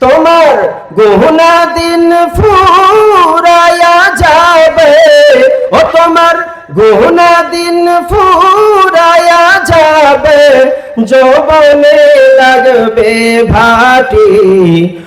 তোমার গহনা দিন ফুরায়া যাবে। ও তোমার গহনা দিন ফুরায়া যাবে। যৌবনে লাগবে ভাটি।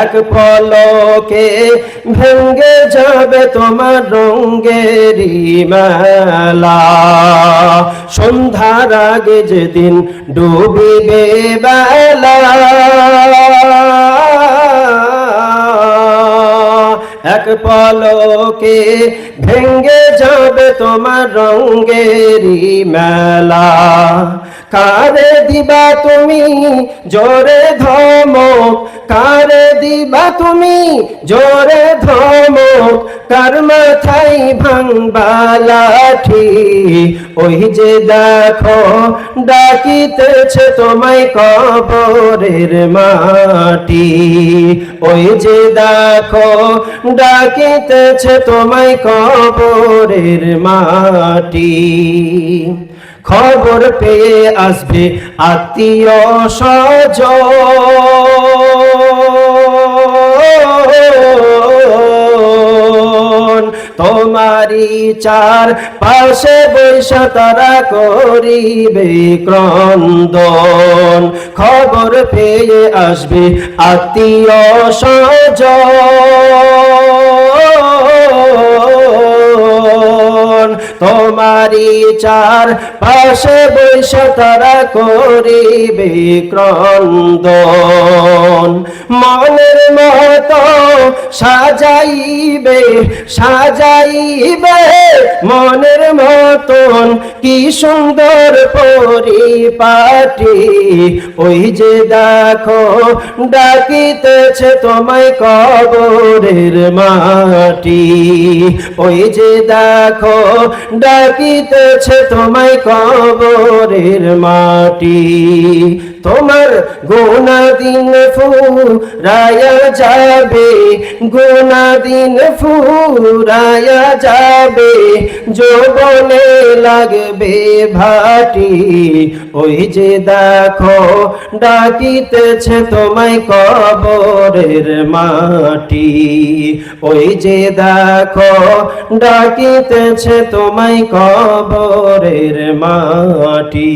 এক পলকে ভেঙ্গে যাবে তোমার রঙ্গেরি মেলা। সন্ধ্যার আগে যেদিন ডুবিবে বেলা। এক পলকে ভেঙ্গে যাবে তোমার রঙ্গেরি মেলা। কারে দিবা তুমি জোরে ধমক? কারে দিবা তুমি জোরে ধমক? কার মাথায় ভাঙবা লাঠি ওই যে দেখো, ডাকিতেছে তোমায় কবরের মাটি। ওই যে দেখো ডাকিতেছে তোমায় কবরের মাটি। খবর পেয়ে আসবে আত্মীয় সজ তোমারি চার পাশে বৈশা তারা করিবে ক্রন্দন। খবর পেয়ে আসবে আত্মীয় সজ তোমারি চার পাশে বৈশা তারা করিবে ক্রন্দন। মনের মত সাজাইবে সাজাইবে মনের মতন। কি সুন্দর পরিপাটি, ওই যে দেখো, ডাকিতেছে তোমায় কবরের মাটি। ওই যে দেখো ডাকিতেছে তোমায় কবরের মাটি। তোমার গোনা দিন ফুরায়া যাবে গোনা দিন ফুরায়া যাবে, যৌবনে লাগবে ভাটি। ওই যে দেখো, ডাকিতেছে তোমায় কবরের মাটি। ওই যে দেখো, ডাকিতেছে তোমায় কবরের মাটি।